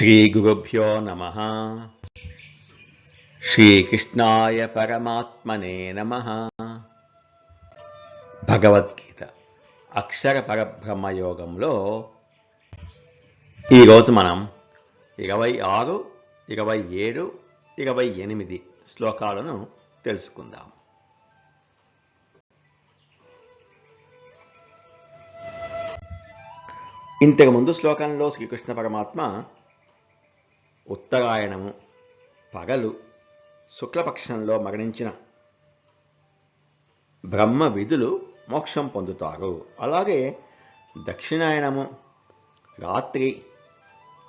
శ్రీగురుభ్యో నమ శ్రీకృష్ణాయ పరమాత్మనే నమ భగవద్గీత అక్షర పరబ్రహ్మయోగంలో ఈరోజు మనం ఇరవై ఆరు ఇరవై ఏడు ఇరవై ఎనిమిది శ్లోకాలను తెలుసుకుందాం. ఇంతకు ముందు శ్లోకంలో శ్రీకృష్ణ పరమాత్మ ఉత్తరాయణము పగలు శుక్లపక్షంలో మరణించిన బ్రహ్మ విధులు మోక్షం పొందుతారు. అలాగే దక్షిణాయనము రాత్రి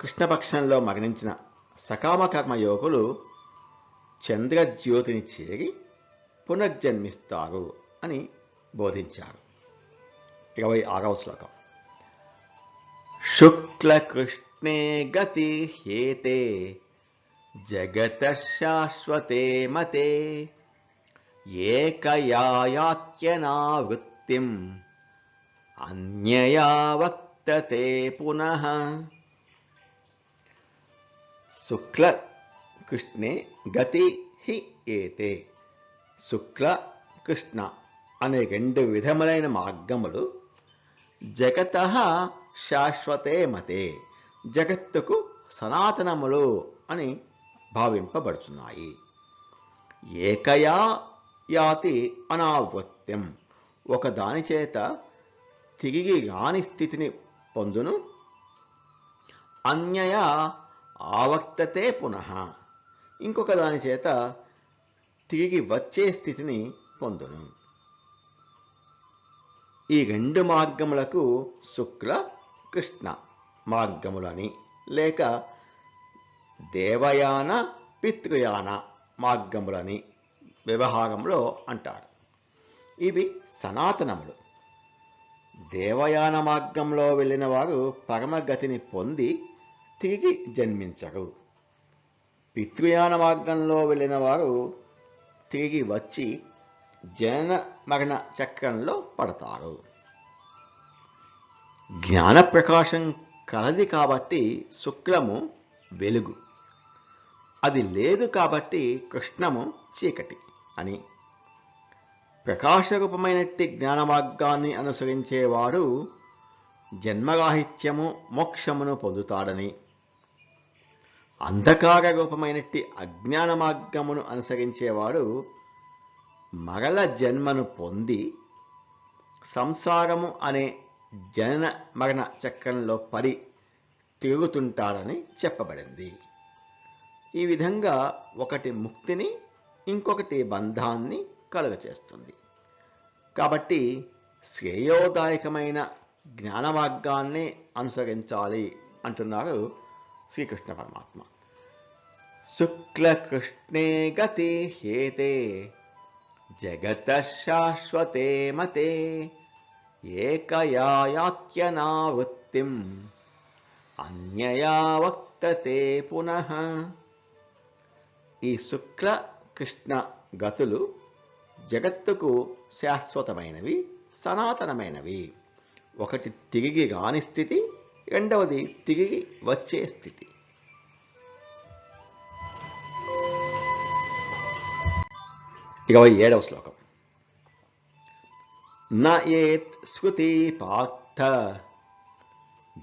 కృష్ణపక్షంలో మరణించిన సకామకర్మ యోగులు చంద్రజ్యోతిని చేరి పునర్జన్మిస్తారు అని బోధించారు. ఇరవై ఆరవ శ్లోకం. శుక్లకృష్ణ గతి హ్యేతే జగత శాశ్వతే మతే ఏకయాయాత్యనావృత్తిం అన్యయా వక్తతే పునః. శుక్ల కృష్ణే గతి హి ఏతే శుక్ల కృష్ణ అనే రెండు విధములైన మార్గములు జగత శాశ్వతే మతే. జగత్తుకు సనాతనములు అని భావింపబడుతున్నాయి. ఏకయా యాతి అనావృత్యం. ఒకదాని చేత తిరిగి రాని స్థితిని పొందును. అన్యయ ఆవక్తతే పునః. ఇంకొక దాని చేత తిరిగి వచ్చే స్థితిని పొందును. ఈ రెండు మార్గములకు శుక్ల కృష్ణ. మార్గములని. లేక దేవయాన పితృయాన మార్గములని వ్యవహారంలో అంటారు. ఇవి సనాతనములు. దేవయాన మార్గంలో వెళ్ళిన వారు పరమగతిని పొంది తిరిగి జన్మించరు. పితృయాన మార్గంలో వెళ్ళిన వారు తిరిగి వచ్చి జనన మరణ చక్రంలో పడతారు. జ్ఞాన ప్రకాశం కలది కాబట్టి శుక్లము వెలుగు. అది లేదు కాబట్టి కృష్ణము చీకటి అని. ప్రకాశరూపమైనట్టి జ్ఞాన మార్గాన్ని అనుసరించేవాడు జన్మరాహిత్యము మోక్షమును పొందుతాడని. అంధకార రూపమైనట్టి అజ్ఞాన మార్గమును అనుసరించేవాడు మరల జన్మను పొంది సంసారము అనే జనన మరణ చక్రంలో పడి తిరుగుతుంటాడని చెప్పబడింది. ఈ విధంగా ఒకటి ముక్తిని ఇంకొకటి బంధాన్ని కలుగచేస్తుంది. కాబట్టి శ్రేయోదాయకమైన జ్ఞాన మార్గాన్ని అనుసరించాలి అంటున్నారు శ్రీకృష్ణ పరమాత్మ. శుక్లకృష్ణే గతి హేతే జగత శాశ్వతే మతే ఏకయాయాత్యనావృత్తిం. అన్యయా వక్తతే పునః. ఈ శుక్ల కృష్ణ గతులు జగత్తుకు శాశ్వతమైనవి సనాతనమైనవి. ఒకటి తిరిగి రాని స్థితి రెండవది తిరిగి వచ్చే స్థితి. ఇరవై ఏడవ శ్లోకం. నయేత్ స్మృతి పార్థ.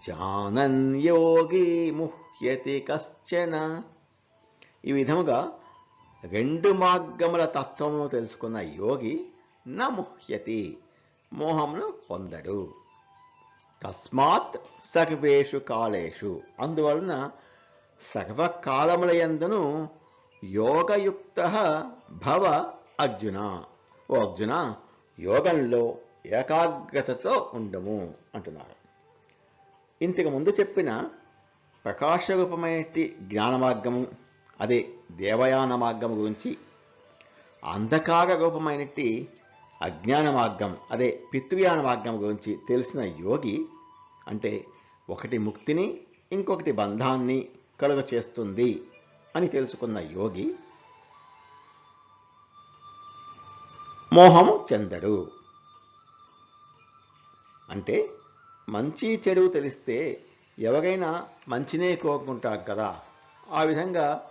జానన్ యోగి ముహ్యతి కశ్చన. ఈ విధముగా రెండు మార్గముల తత్వమును తెలుసుకున్న యోగి న ముహ్యతి మోహమును పొందడు. తస్మాత్ సర్వేషు కాలేషు. అందువలన సర్వకాలములయందును యోగయుక్త భవ అర్జున. ఓ అర్జున యోగంలో ఏకాగ్రతతో ఉండము అంటున్నారు. ఇంతకు ముందు చెప్పిన ప్రకాశరూపమైన జ్ఞాన మార్గము అదే దేవయాన మార్గం గురించి అంధకార రూపమైనటి అజ్ఞాన మార్గం అదే పితృయాన మార్గం గురించి తెలిసిన యోగి అంటే ఒకటి ముక్తిని ఇంకొకటి బంధాన్ని కలుగ చేస్తుంది అని తెలుసుకున్న యోగి మోహము చెందడు. అంటే మంచి చెడు తెలిస్తే ఎవరైనా మంచినే కోరుకుంటారు కదా. ఆ విధంగా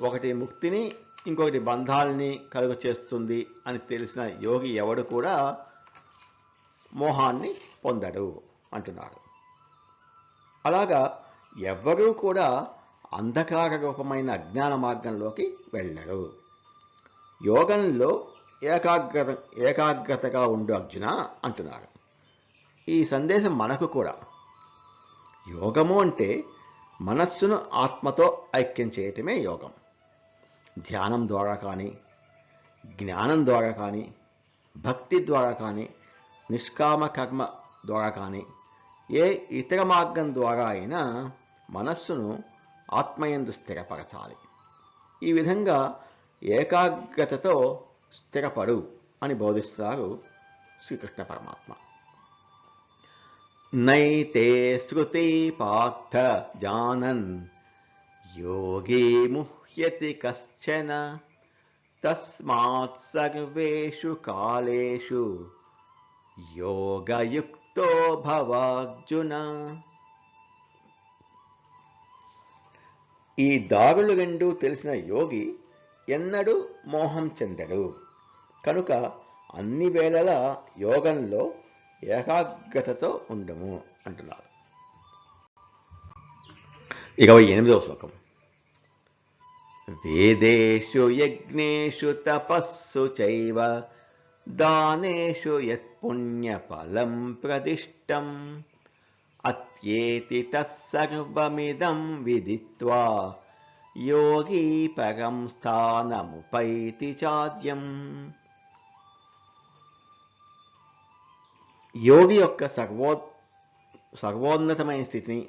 ఒకటి ముక్తిని ఇంకొకటి బంధాలని కలుగ చేస్తుంది అని తెలిసిన యోగి ఎవడు కూడా మోహాన్ని పొందడు అంటున్నారు. అలాగా ఎవ్వరూ కూడా అంధకార రూపమైన అజ్ఞాన మార్గంలోకి వెళ్ళరు. యోగంలో ఏకాగ్రత ఏకాగ్రతగా ఉండు అర్జున అంటున్నారు ఈ సందేశం మనకు కూడా. యోగము అంటే మనస్సును ఆత్మతో ఐక్యం చేయటమే యోగం. ధ్యానం ద్వారా కానీ జ్ఞానం ద్వారా కానీ భక్తి ద్వారా కానీ నిష్కామ కర్మ ద్వారా కానీ ఏ ఇతర మార్గం ద్వారా అయినా మనస్సును ఆత్మయందు స్థిరపరచాలి. ఈ విధంగా ఏకాగ్రతతో స్థిరపడు అని బోధిస్తారు శ్రీకృష్ణ పరమాత్మ. నైతే శృతి పార్థ జానన్ యోగి ముహ్యతి కశ్చన తస్మాత్ సర్వేషు కాలేషు యోగయుక్తో భవార్జున. ఈ దారులు రెండు తెలిసిన యోగి ఎన్నడూ మోహం చెందడు. కనుక అన్ని వేళల యోగంలో ఏకాగ్రతతో ఉండము అంటున్నారు ఇరవై ఎనిమిదవ శ్లోకం. వేదేషు యజ్ఞేషు తపస్సు చైవ దానేషు యత్పుణ్యఫలం ప్రదిష్టం అత్యేతి తత్సర్వమిదం విదిత్వా యోగీ పరం స్థానముపైతి చాద్యం. యోగి యొక్క సర్వో సర్వోన్నతమైన స్థితిని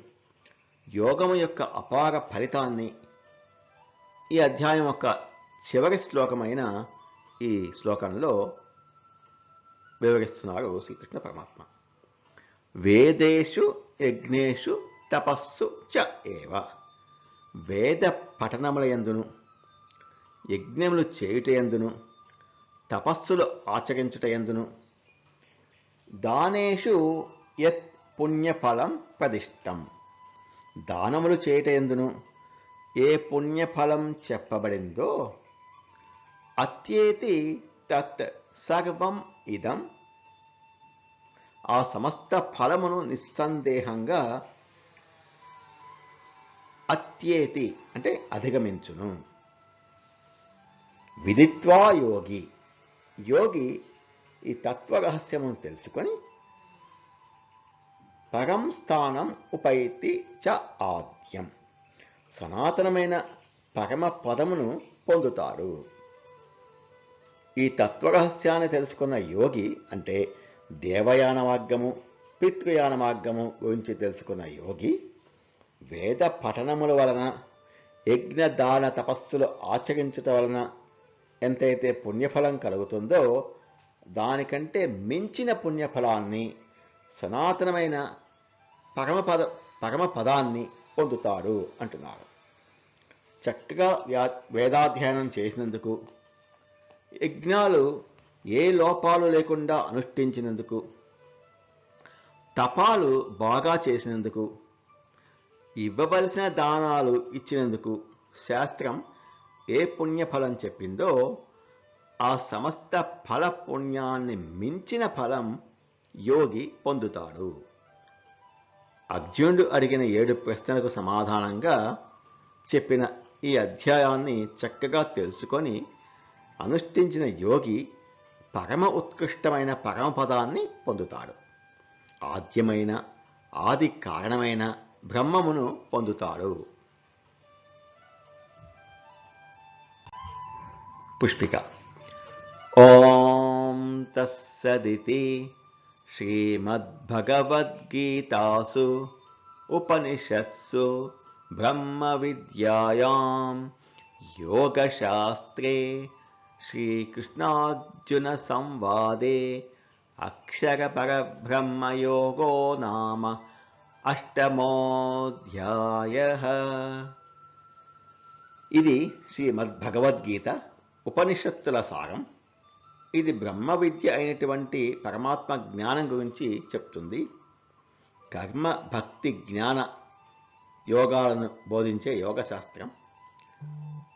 యోగము యొక్క అపార ఫలితాన్ని ఈ అధ్యాయం యొక్క చివరి శ్లోకమైన ఈ శ్లోకంలో వివరిస్తున్నారు శ్రీకృష్ణ పరమాత్మ. వేదేషు యజ్ఞేషు తపస్సు చ ఏవ. వేద పఠనముల యందును యజ్ఞములు చేయుటయందును తపస్సులు ఆచరించుట యందును దానేషు యత్ పుణ్యఫలం ప్రదిష్టం దానములు చేయటయందును ఏ పుణ్యఫలం చెప్పబడిందో అత్యేతి తత్ సర్వం ఇదం. ఆ సమస్త ఫలమును నిస్సందేహంగా అత్యేతి అంటే అధిగమించును. విదిత్వా యోగి. యోగి ఈ తత్వరహస్యము తెలుసుకొని పరం స్థానం ఉపైతి చ ఆద్యం. సనాతనమైన పరమ పదమును పొందుతాడు. ఈ తత్వరహస్యాన్ని తెలుసుకున్న యోగి అంటే దేవయాన మార్గము పితృయాన మార్గము గురించి తెలుసుకున్న యోగి వేద పఠనముల వలన యజ్ఞ దాన తపస్సులు ఆచరించుట వలన ఎంతైతే పుణ్యఫలం కలుగుతుందో దానికంటే మించిన పుణ్యఫలాన్ని సనాతనమైన పరమపద పరమపదాన్ని పొందుతాడు అంటున్నారు. చక్కగా వ్యా వేదాధ్యయనం చేసినందుకు యజ్ఞాలు ఏ లోపాలు లేకుండా అనుష్ఠించినందుకు తపాలు బాగా చేసినందుకు ఇవ్వవలసిన దానాలు ఇచ్చినందుకు శాస్త్రం ఏ పుణ్యఫలం చెప్పిందో ఆ సమస్త ఫల పుణ్యాన్ని మించిన ఫలం యోగి పొందుతాడు. అర్జునుడు అడిగిన ఏడు ప్రశ్నలకు సమాధానంగా చెప్పిన ఈ అధ్యాయాన్ని చక్కగా తెలుసుకొని అనుష్ఠించిన యోగి పరమ ఉత్కృష్టమైన పరమపదాన్ని పొందుతాడు. ఆద్యమైన ఆది కారణమైన బ్రహ్మమును పొందుతాడు పుష్పిక ఓం తస్సదితి శ్రీమద్భగవద్గీతాసు ఉపనిషత్సు బ్రహ్మ విద్యాయాం యోగశాస్త్రే శ్రీకృష్ణార్జున సంవాదే అక్షర పరబ్రహ్మయోగో నామ అష్టమోధ్యాయ. ఇది శ్రీమద్భగవద్గీత ఉపనిషత్తుల సారం ఇది బ్రహ్మ విద్య అయినటువంటి పరమాత్మ జ్ఞానం గురించి చెప్తుంది. కర్మ భక్తి జ్ఞాన యోగాలను బోధించే యోగ శాస్త్రం.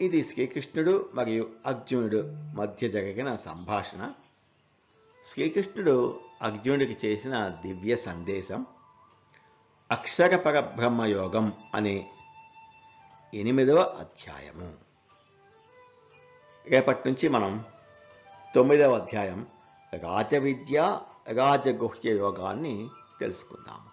ఇది శ్రీకృష్ణుడు మరియు అర్జునుడు మధ్య జరిగిన సంభాషణ. శ్రీకృష్ణుడు అర్జునుడికి చేసిన దివ్య సందేశం. అక్షర పరబ్రహ్మయోగం అనే ఎనిమిదవ అధ్యాయము. రేపటి నుంచి మనం తొమ్మిదవ అధ్యాయం రాజవిద్య రాజగుహ్య యోగాన్ని తెలుసుకుందాము.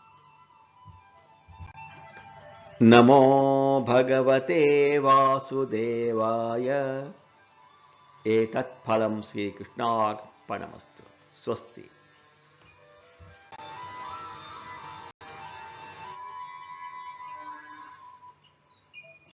నమో భగవతే వాసుదేవాయ. ఏతత్ఫలం శ్రీకృష్ణార్పణమస్తు. స్వస్తి.